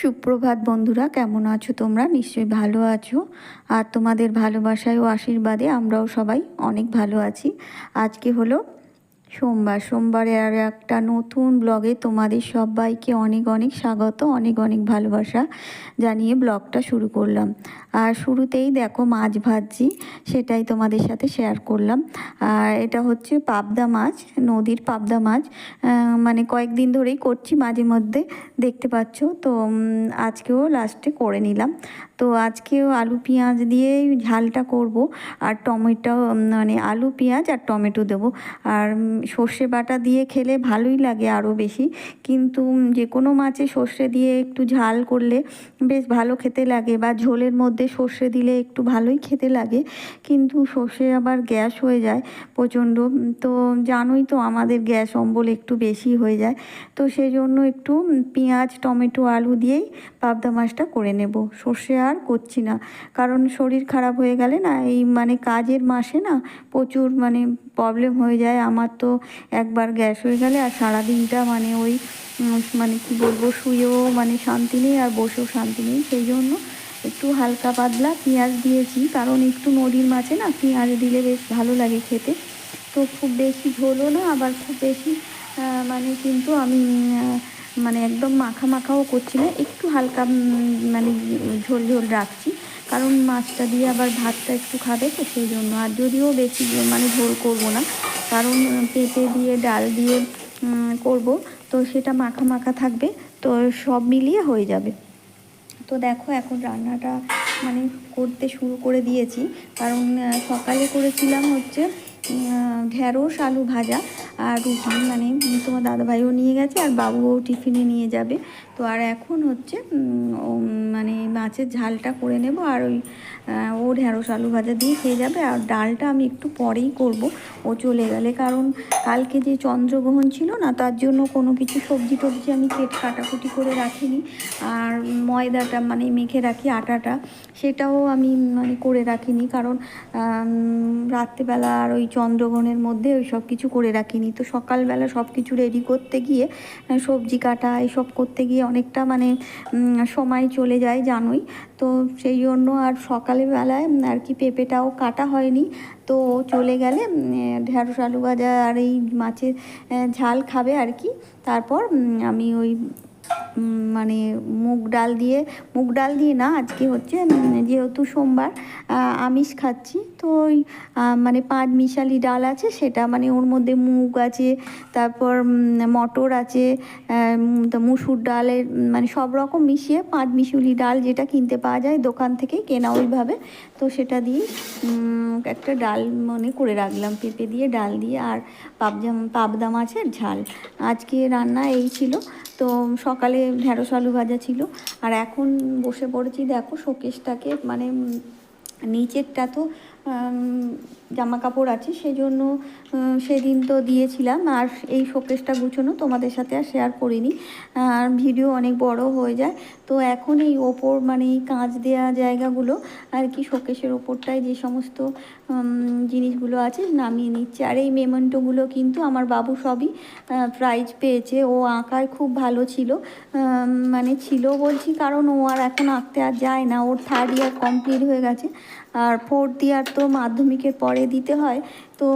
সুপ্রভাত বন্ধুরা, কেমন আছো তোমরা? নিশ্চয়ই ভালো আছো। আর তোমাদের ভালোবাসায় ও আশীর্বাদে আমরাও সবাই অনেক ভালো আছি। আজকে হলো সোমবার, সোমবারে আর একটা নতুন ব্লগে তোমাদের সবাইকে অনেক অনেক স্বাগত, অনেক অনেক ভালোবাসা জানিয়ে ব্লগটা শুরু করলাম। আর শুরুতেই দেখো মাছ ভাজছি, সেটাই তোমাদের সাথে শেয়ার করলাম। আর এটা হচ্ছে পাবদা মাছ, নদীর পাবদা মাছ। মানে কয়েকদিন ধরেই করছি মাঝে মধ্যে, দেখতে পাচ্ছ। তো আজকেও লাস্টে করে নিলাম। তো আজকেও আলু পেঁয়াজ দিয়ে ঝালটা করব, আর টমেটো মানে আলু পেঁয়াজ আর টমেটো দেবো। আর সর্ষে বাটা দিয়ে খেলে ভালোই লাগে আরও বেশি। কিন্তু যে কোনো মাছে সর্ষে দিয়ে একটু ঝাল করলে বেশ ভালো খেতে লাগে বা ঝোলের মধ্যে সর্ষে দিলে একটু ভালোই খেতে লাগে। কিন্তু সর্ষে আবার গ্যাস হয়ে যায় প্রচণ্ড তো জানোই তো আমাদের গ্যাস অম্বল একটু বেশি হয়ে যায়। তো সেই জন্য একটু পেঁয়াজ, টমেটো, আলু দিয়েই পাবদা মাছটা করে নেব। সর্ষে আর করছি না। কারণ শরীর খারাপ হয়ে গেলে না, এই মানে কাজের মাসে না প্রচুর মানে প্রবলেম হয়ে যায়। আমার তো একবার গ্যাস হয়ে গেলে আর সারাদিনটা মানে ওই মানে কি বলব, শুয়েও মানে শান্তি নেই আর বসেও শান্তি নেই। সেই জন্য একটু হালকা পাতলা পেঁয়াজ দিয়েছি, কারণ একটু নদীর মাছে না পেঁয়াজ দিলে বেশ ভালো লাগে খেতে। তো খুব বেশি ঝোলও না, আবার খুব বেশি মানে কিন্তু আমি মানে একদম মাখা মাখাও করছি না, একটু হালকা মানে ঝোল ঝোল রাখছি। কারণ মাছটা দিয়ে আবার ভাতটা একটু খাবে তো সেই জন্য, আর যদিও বেশি মানে ঝোল করব না কারণ পেঁপে দিয়ে, ডাল দিয়ে করব। তো সেটা মাখা মাখা থাকবে। তো সব মিলিয়ে হয়ে যাবে। তো দেখো, এখন রান্নাটা মানে করতে শুরু করে দিয়েছি। কারণ সকালে করেছিলাম হচ্ছে ঢেঁড়স আলু ভাজা আর রুটি মানে তোমার দাদাভাইও নিয়ে গেছে আর বাবুও টিফিনে নিয়ে যাবে। তো আর এখন হচ্ছে মানে মাছের ঝালটা করে নেব আর ওই ও ঢেঁড়স আলু ভাজা দিয়ে খেয়ে যাবে আর ডালটা আমি একটু পরেই করব। ও চলে গেলে কারণ কালকে যে চন্দ্রগ্রহণ ছিল না, তার জন্য কোনো কিছু সবজি টবজি আমি কেট কাটাকুটি করে রাখিনি। আর ময়দাটা মানে মেখে রাখি আটাটা, সেটাও আমি মানে করে রাখিনি কারণ রাত্রেবেলা আর ওই চন্দ্রগ্রহণের মধ্যে ওই সব কিছু করে রাখিনি। তো সকালবেলা সব কিছু রেডি করতে গিয়ে সবজি কাটা, এসব করতে গিয়ে অনেকটা মানে সময় চলে যায় জানোই। তো সেই জন্য আর সকালবেলায় আর কি পেঁপেটাও কাটা হয়নি। তো চলে গেলে ঢেঁড়স আলু ভাজা আর এই মাছের ঝাল খাবে আর কি। তারপর আমি ওই মানে মুগ ডাল দিয়ে, মুগ ডাল দিয়ে না, আজকে হচ্ছে যেহেতু সোমবার আমিষ খাচ্ছি। তো ওই মানে পাঁচ মিশালি ডাল আছে সেটা মানে ওর মধ্যে মুগ আছে, তারপর মটর আছে মুসুর ডালের মানে সব রকম মিশিয়ে পাঁচ মিশুলি ডাল যেটা কিনতে পাওয়া যায় দোকান থেকে কেনা ওইভাবে। তো সেটা দিয়ে একটা ডাল মানে করে রাখলাম, পেঁপে দিয়ে, ডাল দিয়ে আর পাবজা পাবদা মাছের ঝাল। আজকে রান্না এই ছিল। তো সকালে ঢেঁড়স আলু ভাজা ছিল। আর এখন বসে পড়েছি, দেখো শোকেসটাকে মানে নিচেরটা তো জামা কাপড় আছে সেই জন্য সেদিন তো দিয়েছিলাম, আর এই শোকেসটা গুছোনো তোমাদের সাথে আর শেয়ার করিনি। আর ভিডিও অনেক বড় হয়ে যায়, তো এখন এই ওপর মানে এই কাঁচ দেওয়া জায়গাগুলো, আর কি শোকেসের ওপরটায় যে সমস্ত জিনিসগুলো আছে, নামিয়ে নিচ্ছে। আর এই মেমেন্টোগুলো কিন্তু আমার বাবু সবই প্রাইজ পেয়েছে। ও আঁকায় খুব ভালো ছিল মানে ছিল বলছি, কারণ ও আর এখন আঁকতে আর যায় না। ওর থার্ড ইয়ার কমপ্লিট হয়ে গেছে আর ফোর্থ ইয়ার তো মাধ্যমিকের পরে দিতে হয়, তো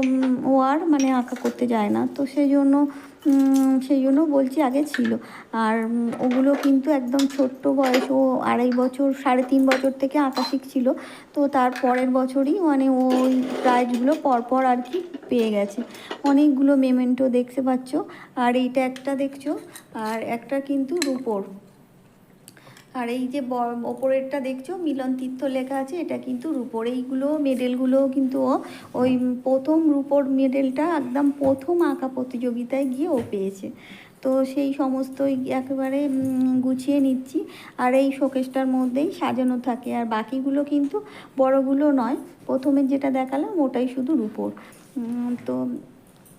ও আর মানে আঁকা করতে যায় না। তো সেই জন্য সেই জন্য বলছি আগে ছিল। আর ওগুলো কিন্তু একদম ছোট্ট বয়স, ও আড়াই বছর, সাড়ে তিন বছর থেকে আঁকা শিখছিল। তো তার পরের বছরই মানে ওই প্রাইজগুলো পরপর আর কি পেয়ে গেছে। অনেকগুলো মেমেন্টো দেখতে পাচ্ছ, আর এইটা একটা দেখছ, আর একটা কিন্তু রুপোর। আর এই যে ওপরেরটা দেখছ, মিলন তীর্থ লেখা আছে, এটা কিন্তু রুপোর এইগুলো মেডেলগুলো কিন্তু ওই প্রথম রুপোর মেডেলটা একদম প্রথম আঁকা প্রতিযোগিতায় গিয়ে ও পেয়েছে। তো সেই সমস্তই একেবারে গুছিয়ে নিচ্ছি। আর এই শোকেসটার মধ্যেই সাজানো থাকে। আর বাকিগুলো কিন্তু বড়গুলো নয়। প্রথমে যেটা দেখালাম, ওটাই শুধু রুপোর। তো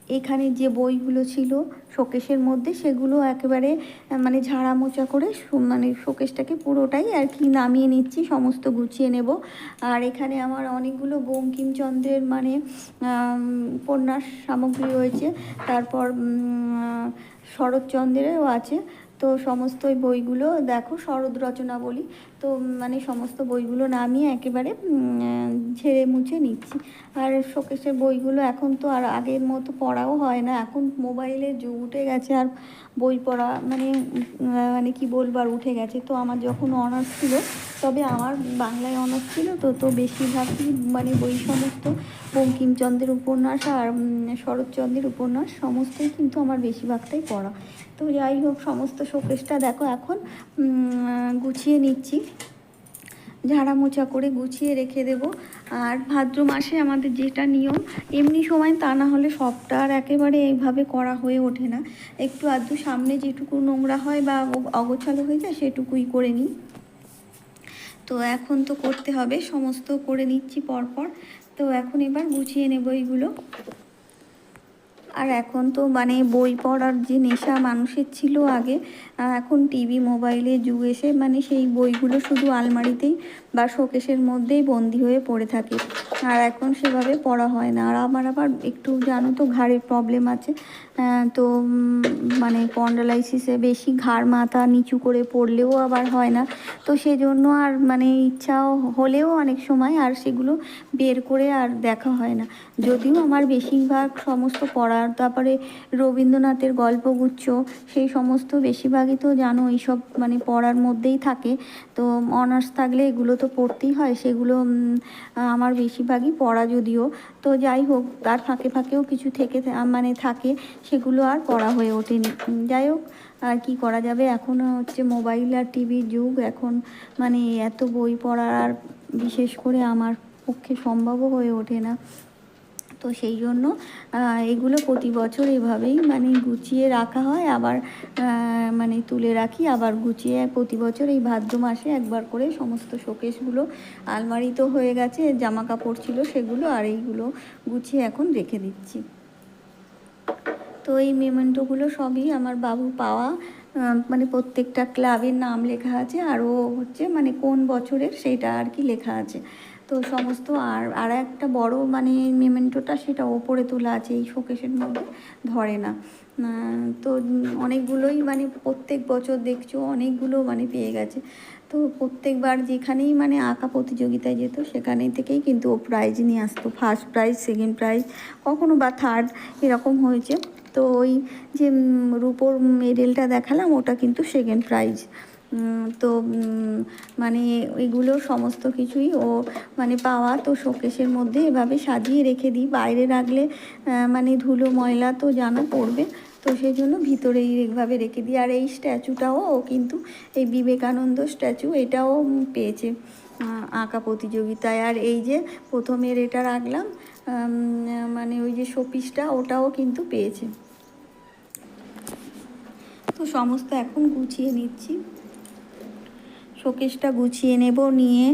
এখানে যে বইগুলো ছিল শোকেশের মধ্যে, সেগুলো একেবারে মানে ঝাড়া মোচা করে মানে শোকেশটাকে পুরোটাই আর কি নামিয়ে নিচ্ছি, সমস্ত গুছিয়ে নেব। আর এখানে আমার অনেকগুলো বঙ্কিমচন্দ্রের মানে উপন্যাস সামগ্রী রয়েছে। তারপর শরৎচন্দ্রেরও আছে। তো সমস্ত বইগুলো দেখো, শরৎ রচনা বলি তো মানে সমস্ত বইগুলো নামিয়ে একেবারে ঝেড়ে মুছে নিচ্ছি। আর শোকেশের বইগুলো এখন তো আর আগের মতো পড়াও হয় না। এখন মোবাইলের যুগ, উঠে গেছে আর বই পড়া মানে মানে কি বলব আর উঠে গেছে। তো আমার যখন অনার্স ছিল তবে আমার বাংলায় অনার্স ছিল তো তো বেশিরভাগই মানে বই সমস্ত বঙ্কিমচন্দ্রের উপন্যাস আর শরৎচন্দ্রের উপন্যাস সমস্তই কিন্তু আমার বেশিরভাগটাই পড়া। তো যাই হোক, সমস্ত শোকেসটা দেখো এখন গুছিয়ে নিচ্ছি। ঝাড়া মোছা করে গুছিয়ে রেখে দেব। আর ভাদ্র মাসে আমাদের যেটা নিয়ম, এমনি সময় তা না হলে সবটা আর একেবারে এইভাবে করা হয়ে ওঠে না। একটু আধটু সামনে যেটুকু নোংরা হয় বা অগোছালো হয়ে যায় সেটুকুই করে নিই। তো এখন তো করতে হবে, সমস্ত করে নিচ্ছি পরপর। তো এখন এবার গুছিয়ে নেব এইগুলো। আর এখন তো মানে বই পড়ার যে নেশা মানুষের ছিল আগে এখন টিভি, মোবাইলে যুগ এসে মানে সেই বইগুলো শুধু আলমারিতেই বা শোকেশের মধ্যেই বন্দি হয়ে পড়ে থাকে। আর এখন সেভাবে পড়া হয় না। আর আমার আবার একটু জানো তো ঘাড়ের প্রবলেম আছে। তো মানে পন্ডালাইসিসে বেশি ঘাড় মাথা নিচু করে পড়লেও আবার হয় না। তো সেজন্য আর মানে ইচ্ছাও হলেও অনেক সময় আর সেগুলো বের করে আর দেখা হয় না। যদিও আমার বেশিরভাগ সমস্ত পড়ার তারপরে রবীন্দ্রনাথের গল্পগুচ্ছ, সেই সমস্ত বেশিরভাগই তো জানো এইসব মানে পড়ার মধ্যেই থাকে। তো অনার্স থাকলে এগুলো তো পড়তেই হয়, সেগুলো আমার বেশিরভাগই পড়া যদিও। তো যাই হোক, তার ফাঁকে ফাঁকেও কিছু থেকে মানে থাকে, সেগুলো আর পড়া হয়ে ওঠেনি। যাই হোক, আর কি করা যাবে? এখন হচ্ছে মোবাইল আর টিভির যুগ, এখন মানে এত বই পড়ার আর বিশেষ করে আমার পক্ষে সম্ভবও হয়ে ওঠে না। তো সেই জন্য এগুলো প্রতি বছর এভাবেই মানে গুছিয়ে রাখা হয়। আবার মানে তুলে রাখি, আবার গুছিয়ে প্রতি বছর এই ভাদ্র মাসে একবার করে সমস্ত শোকেসগুলো আলমারি তো হয়ে গেছে জামা কাপড় ছিল সেগুলো আর এইগুলো গুছিয়ে এখন রেখে দিচ্ছি। তো এই মেমেন্টোগুলো সবই আমার বাবু পাওয়া মানে প্রত্যেকটা ক্লাবের নাম লেখা আছে, আর ও হচ্ছে মানে কোন বছরের সেইটা আর কি লেখা আছে। তো সমস্ত আর আর একটা বড় মানে মেমেন্টোটা সেটা ওপরে তোলা আছে, এই শোকেশের মধ্যে ধরে না। তো অনেকগুলোই মানে প্রত্যেক বছর দেখছ, অনেকগুলো মানে পেয়ে গেছে। তো প্রত্যেকবার যেখানেই মানে আঁকা প্রতিযোগিতায় যেত, সেখানেই থেকেই কিন্তু ও প্রাইজ নিয়ে আসতো। ফার্স্ট প্রাইজ সেকেন্ড প্রাইজ কখনো বা থার্ড এরকম হয়েছে। তো ওই যে রুপোর মেডেলটা দেখালাম, ওটা কিন্তু সেকেন্ড প্রাইজ তো মানে এগুলো সমস্ত কিছুই ও মানে পাওয়া তো শোকেশের মধ্যে এভাবে সাজিয়ে রেখে দিই। বাইরে রাখলে মানে ধুলো, ময়লা তো জানা পড়বে। তো সেই জন্য ভিতরেই এইভাবে রেখে দিই। আর এই স্ট্যাচুটাও ও কিন্তু, এই বিবেকানন্দ স্ট্যাচু এটাও পেয়েছে আঁকা প্রতিযোগিতায়। আর এই যে প্রথমের এটা রাখলাম মানে ওই যে শোপিসটা, ওটাও কিন্তু পেয়েছে। তো সমস্ত এখন গুছিয়ে নিচ্ছি। শোকেসটা গুছিয়ে নেব নিয়ে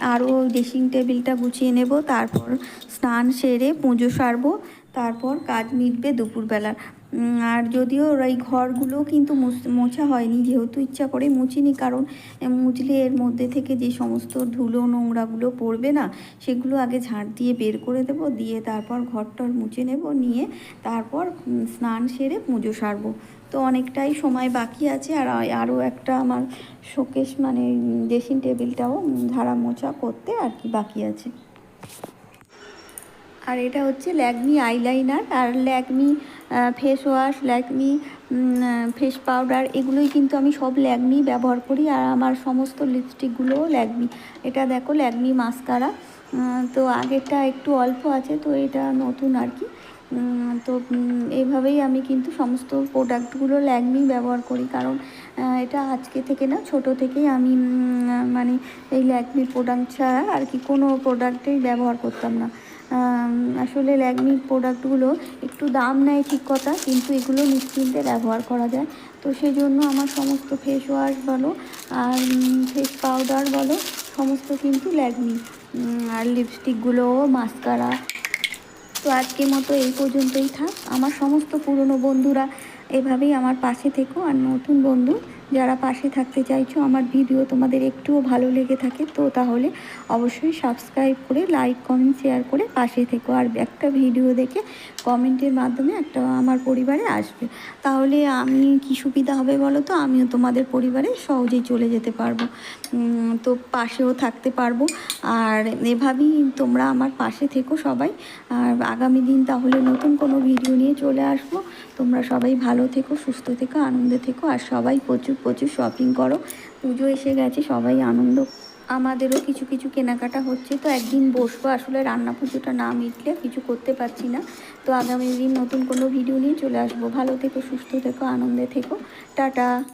আরও ড্রেসিং টেবিলটা গুছিয়ে নেব তারপর স্নান সেরে পুজো সারবো তারপর কাজ মিটবে দুপুরবেলা। উম, আর যদিও এই ঘরগুলো কিন্তু মুছ- হয়নি যেহেতু ইচ্ছা করে মুছিনি কারণ মুছলে এর মধ্যে থেকে যে সমস্ত ধুলো নোংরাগুলো পড়বে না সেগুলো আগে ঝাড় দিয়ে বের করে দেব দিয়ে তারপর ঘরটর মুছে নেব নিয়ে তারপর স্নান সেরে পুজো সারবো। তো অনেকটাই সময় বাকি আছে আর আরও একটা আমার শোকেস মানে ড্রেসিং টেবিলটাও ঝাড়া মোছা করতে আর কি বাকি আছে। আর এটা হচ্ছে ল্যাকমি আইলাইনার আর Lakme face wash Lakme face powder এগুলোই কিন্তু আমি সব ল্যাকমি ব্যবহার করি আর আমার সমস্ত লিপস্টিকগুলোও ল্যাকমি। এটা দেখো ল্যাকমি মাস্কারা তো আগেরটা একটু অল্প আছে তো এটা নতুন আর কি। তো এইভাবেই আমি কিন্তু সমস্ত প্রোডাক্টগুলো ল্যাকমি ব্যবহার করি। কারণ এটা আজকে থেকে না, ছোট থেকেই আমি মানে এই ল্যাকমি প্রোডাক্ট ছাড়া আর কি কোনো প্রোডাক্টেই ব্যবহার করতাম না। আসলে ল্যাকমি প্রোডাক্টগুলো একটু দাম নেয় ঠিক কথা, কিন্তু এগুলো নিশ্চিন্তে ব্যবহার করা যায়। তো সেই জন্য আমার সমস্ত ফেস ওয়াশ বলো আর ফেস পাউডার বলো, সমস্ত কিন্তু ল্যাকমি আর লিপস্টিকগুলো মাস্কারা তো আজকে মতো এই পর্যন্তই থাক। আমার সমস্ত পুরনো বন্ধুরা এভাবেই আমার পাশে থেকো আর নতুন বন্ধু যারা পাশে থাকতে চাইছো, আমার ভিডিও তোমাদের একটুও ভালো লেগে থাকে, তো তাহলে অবশ্যই সাবস্ক্রাইব করে লাইক কমেন্ট শেয়ার করে পাশে থেকো। আর একটা ভিডিও দেখে কমেন্টের মাধ্যমে একটা আমার পরিবারে আসবে। তাহলে আমি কি সুবিধা হবে বলো তো? আমিও তোমাদের পরিবারে সহজেই চলে যেতে পারব। তো পাশেও থাকতে পারব। আর এভাবেই তোমরা আমার পাশে থেকো সবাই। আর আগামী দিন তাহলে নতুন কোনো ভিডিও নিয়ে চলে আসব। তোমরা সবাই ভালো থেকো, সুস্থ থেকো, আনন্দে থেকো। আর সবাই প্রচুর প্রচুর শপিং করো। পুজো এসে গেছে, সবাই আনন্দ। আমাদেরও কিছু কিছু কেনাকাটা হচ্ছে। তো একদিন বসবো, আসলে রান্না পুজোটা না মিটলে কিছু করতে পারছি না। তো আগামী দিন নতুন কোনো ভিডিও নিয়ে চলে আসব। ভালো থেকো, সুস্থ থেকো, আনন্দে থেকো। টাটা।